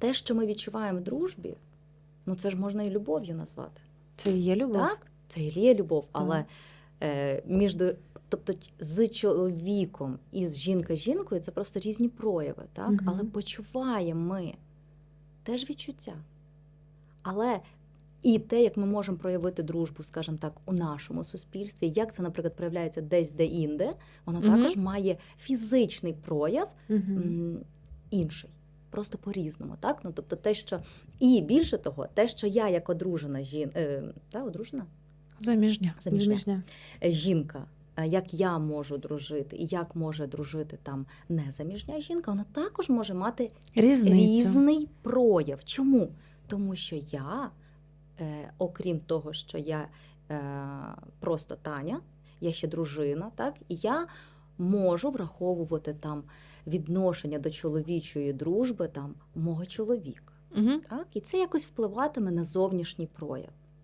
те, що ми відчуваємо в дружбі, ну це ж можна і любов'ю назвати. Це і є любов. Так? Це і є любов, але е, між тобто з чоловіком і з жінка-жінкою це просто різні прояви, так? Мгм. Але почуваємо ми теж відчуття. Але і те, як ми можемо проявити дружбу, скажімо так, у нашому суспільстві, як це, наприклад, проявляється десь де-інде, воно Мгм. також має фізичний прояв м, інший. Просто по-різному, так? Ну, тобто те, що і більше того, те, що я як одружена жін... е, та, одружена? Заміжня. Заміжня. Заміжня. Е, жінка, як я можу дружити, і як може дружити там незаміжня жінка, вона також може мати Різницю. різний прояв. Чому? Тому що я, е, окрім того, що я е, просто Таня, я ще дружина, так, і я можу враховувати там відношення до чоловічої дружби там мого чоловіка. Угу. Так? І це якось впливатиме на зовнішній прояв.